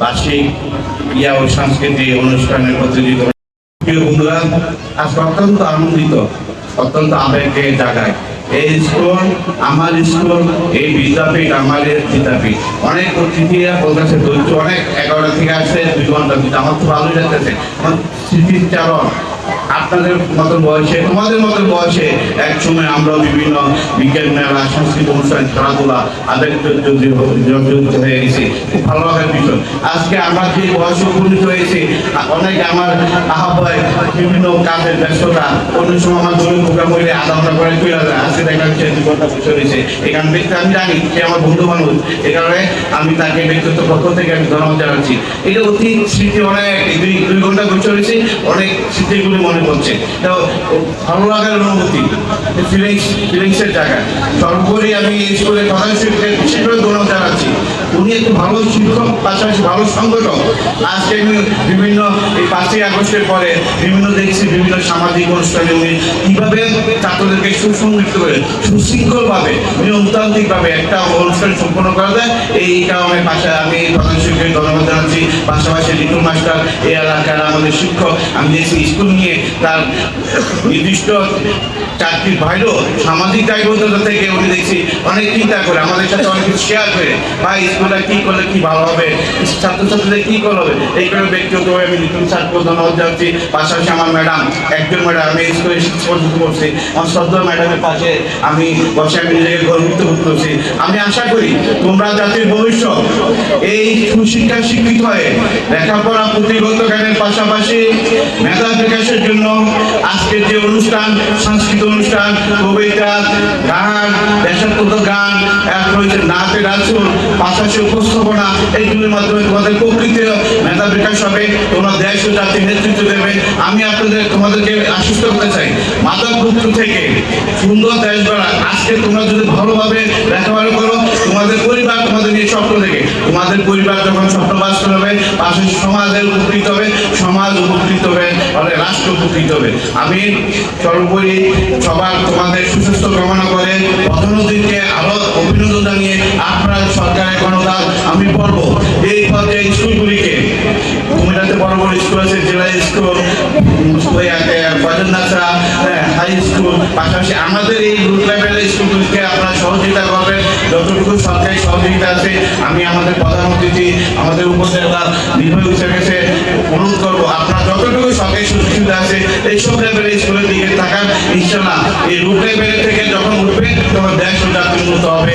বার্ষিক ইয়া ও সংস্কৃতি অনুষ্ঠানের প্রতিযোগিতা বন্ধুরা অত্যন্ত আনন্দিত, অত্যন্ত জাগায় এই স্কুল, আমার স্কুল, এই বিদ্যাপীঠ, আমার বিদ্যাপীঠ। অনেক অতিথিরা বলতেছে ধৈর্য অনেক এগারোটা থেকে আসছে, দুই ঘণ্টা আমার তো ভালোই লাগতেছে। স্মৃতিচারণ আপনাদের মতো বয়সে? তোমাদের মতো বয়সে এক সময় আমরা বিভিন্ন বিজ্ঞান মেলা, সাংস্কৃতিক অনুষ্ঠান, খেলাধুলা আবেগ হয়ে গেছি। খুব ভালো লাগার বিষয়। আজকে আমরা যে বয়সে উপনীত হয়েছি, অনেক আমার আহ্বায় বিভিন্ন কাজের ব্যস্ততা, অন্য সময় আমার জমি প্রোগ্রাম হইলে আধা ঘণ্টা করে চলে যায় আজকে দেখলাম সে দু ঘণ্টা বসে রয়েছে। এই কারণে আমি জানি সে আমার বন্ধু মানুষ এই কারণে আমি তাকে ব্যক্তিগত পক্ষ থেকে আমি ধন্যবাদ জানাচ্ছি। এটা অতি স্মৃতি অনেক। দুই দুই ঘণ্টা বসে রয়েছে। অনেক স্মৃতিগুলি মনে করছে। ভালো লাগার অনুভূতি ফিলিংস ফিলিংসের জায়গা সর্বোপরি আমি এই স্কুলের প্রধান শিক্ষককে বিশেষ করে ধন্যবাদ জানাচ্ছি। উনি একটু ভালো শিক্ষক, পাশাপাশি ভালো সংগঠক। আজকে আমি বিভিন্ন এই পাঁচই আগস্টের পরে বিভিন্ন দেখছি, বিভিন্ন সামাজিক অনুষ্ঠানে উনি কীভাবে ছাত্রদেরকে সুসংগঠিত করে, সুশৃঙ্খলভাবে, নিয়মতান্ত্রিকভাবে একটা অনুষ্ঠান সম্পন্ন করা যায়। এই কারণে পাশে, আমি প্রধান শিক্ষকের ধন্যবাদ জানাচ্ছি। পাশাপাশি লিটল মাস্টার এই এলাকার আমাদের শিক্ষক। আমি দেখছি স্কুল নিয়ে তার নির্দিষ্ট চাকরির বাইরেও সামাজিক দায়বদ্ধতা থেকে উনি দেখছি অনেক চিন্তা করে, আমাদের সাথে অনেক কিছু শেয়ার করে। ভাই স্কুলটা কি করলে কি ভালো হবে? ছাত্রছাত্রীদের কি করলে হবে? এই করে ব্যক্তিগতভাবে আমি লিটল স্যারকে ধন্যবাদ জানাচ্ছি পাশাপাশি আমার ম্যাডাম, একজন ম্যাডাম, আমি স্কুলে পর্যন্ত করছি আমার শ্রদ্ধা ম্যাডামের পাশে আমি বসে আমি নিজেকে গর্বিত করছি। আমি আশা করি তোমরা জাতির ভবিষ্যৎ এই সুশিক্ষা শিক্ষিত হয়ে লেখাপড়া পুঁথিগত জ্ঞানের পাশাপাশি মেধা বিকাশের জন্য আজকের যে অনুষ্ঠান, সাংস্কৃতিক অনুষ্ঠান, কবিতা, গান দেশাত্মক গান হচ্ছে নাচের পাশাপাশি উপস্থাপনা, এইগুলির মাধ্যমে তোমাদের প্রকৃত মেধা বিকাশ হবে, তোমরা দেশ ও জাতির নেতৃত্ব দেবে। আমি আপনাদের, তোমাদেরকে আশ্বস্ত করতে চাই মাদক পুত্র থেকে সুন্দর দেশ গড়া তোমরা যদি ভালোভাবে লেখাপড়া করো, তোমাদের পরিবার তোমাদের স্বপ্ন দেখে, তোমাদের পরিবার যখন স্বপ্ন বাস্তব হবে পাশাপাশি সমাজের হবে, সমাজ উপকৃত হবে, ফলে হবে। আমি সর্বোপরি সবার তোমাদের গণদান এই পর্যায়ে স্কুলগুলিকে কুমিল্লাতে বড় বড় স্কুল আছে, জেলা স্কুল নাসরা হাই স্কুল, পাশাপাশি আমাদের এই রুট লেভেলের স্কুলগুলিকে আপনারা সহযোগিতা করবেন। যতটুকু সরকারি সহযোগিতা আছে। আমি আমাদের প্রধান আমাদের উপজেলা নির্বাহী কাছে অনুরোধ করব, আপনারা যতটুকু সরকারি সুযোগ সুবিধা আছে, এইসব লেভেলের স্কুলের দিকে থাকান ইনশাল্লাহ এই রুট লেভেলের থেকে যখন উঠবে তখন দেশ উন্নত হবে।